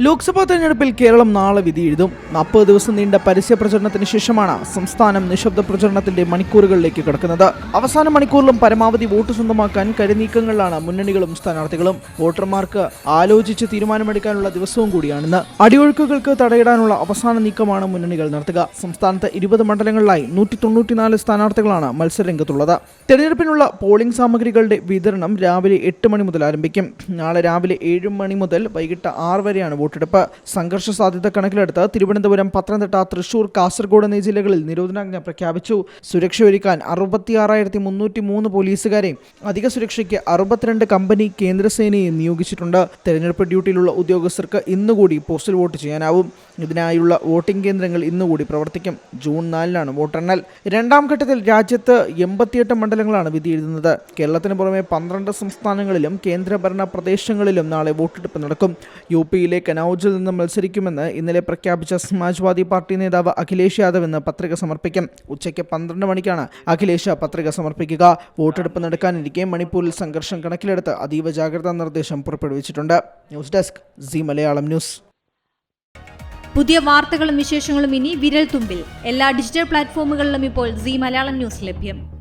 ലോക്സഭാ തെരഞ്ഞെടുപ്പിൽ കേരളം നാളെ വിധി എഴുതും. നാൽപ്പത് ദിവസം നീണ്ട പരസ്യ പ്രചരണത്തിന് ശേഷമാണ് സംസ്ഥാനം നിശബ്ദ പ്രചരണത്തിന്റെ മണിക്കൂറുകളിലേക്ക് കടക്കുന്നത്. അവസാന മണിക്കൂറിലും പരമാവധി വോട്ട് സ്വന്തമാക്കാൻ കരുനീക്കങ്ങളിലാണ് മുന്നണികളും സ്ഥാനാർത്ഥികളും. വോട്ടർമാർക്ക് ആലോചിച്ച് തീരുമാനമെടുക്കാനുള്ള ദിവസവും കൂടിയാണിന്ന്. അടിയൊഴുക്കുകൾക്ക് തടയിടാനുള്ള അവസാന നീക്കമാണ് മുന്നണികൾ നടത്തുക. സംസ്ഥാനത്ത് ഇരുപത് മണ്ഡലങ്ങളിലായി നൂറ്റി തൊണ്ണൂറ്റിനാല് സ്ഥാനാർത്ഥികളാണ് മത്സരരംഗത്തുള്ളത്. തെരഞ്ഞെടുപ്പിനുള്ള പോളിംഗ് സാമഗ്രികളുടെ വിതരണം രാവിലെ എട്ട് മണി മുതൽ ആരംഭിക്കും. നാളെ രാവിലെ ഏഴ് മണി മുതൽ വൈകിട്ട് ആറ് വരെയാണ് വോട്ടെടുപ്പ്. സംഘർഷ സാധ്യത കണക്കിലെടുത്ത് തിരുവനന്തപുരം പത്തനംതിട്ട തൃശൂർ കാസർഗോഡ് എന്നീ ജില്ലകളിൽ നിരോധനാജ്ഞ പ്രഖ്യാപിച്ചു. സുരക്ഷ ഒരുക്കാൻ അറുപത്തിയാറായിരത്തി മുന്നൂറ്റി മൂന്ന് പോലീസുകാരെയും അധിക സുരക്ഷയ്ക്ക് അറുപത്തിരണ്ട് കമ്പനി കേന്ദ്രസേനയെയും നിയോഗിച്ചിട്ടുണ്ട്. തെരഞ്ഞെടുപ്പ് ഡ്യൂട്ടിയിലുള്ള ഉദ്യോഗസ്ഥർക്ക് ഇന്നുകൂടി പോസ്റ്റൽ വോട്ട് ചെയ്യാനാവും. ഇതിനായുള്ള വോട്ടിംഗ് കേന്ദ്രങ്ങൾ ഇന്നുകൂടി പ്രവർത്തിക്കും. ജൂൺ നാലിനാണ് വോട്ടെണ്ണൽ. രണ്ടാം ഘട്ടത്തിൽ രാജ്യത്ത് എൺപത്തിയെട്ട് മണ്ഡലങ്ങളാണ് വിധി എഴുതുന്നത്. കേരളത്തിന് പുറമെ പന്ത്രണ്ട് സംസ്ഥാനങ്ങളിലും കേന്ദ്രഭരണ പ്രദേശങ്ങളിലും നാളെ വോട്ടെടുപ്പ് നടക്കും. യു പിയിലെ കനൌജിൽ നിന്ന് മത്സരിക്കുമെന്ന് ഇന്നലെ പ്രഖ്യാപിച്ച സമാജ്വാദി പാർട്ടി നേതാവ് അഖിലേഷ് യാദവ് ഇന്ന് പത്രിക സമർപ്പിക്കും. ഉച്ചയ്ക്ക് പന്ത്രണ്ട് മണിക്കാണ് അഖിലേഷ് പത്രിക സമർപ്പിക്കുക. വോട്ടെടുപ്പ് നടക്കാനിരിക്കെ മണിപ്പൂരിൽ സംഘർഷം കണക്കിലെടുത്ത് അതീവ ജാഗ്രതാ നിർദ്ദേശം പുറപ്പെടുവിച്ചിട്ടുണ്ട്. News desk C Malayalam news. പുതിയ വാർത്തകളും വിശേഷങ്ങളും ഇനി വിരൽ തുമ്പിൽ. എല്ലാ ഡിജിറ്റൽ പ്ലാറ്റ്ഫോമുകളിലും ഇപ്പോൾ സി മലയാളം ന്യൂസ് ലഭ്യം.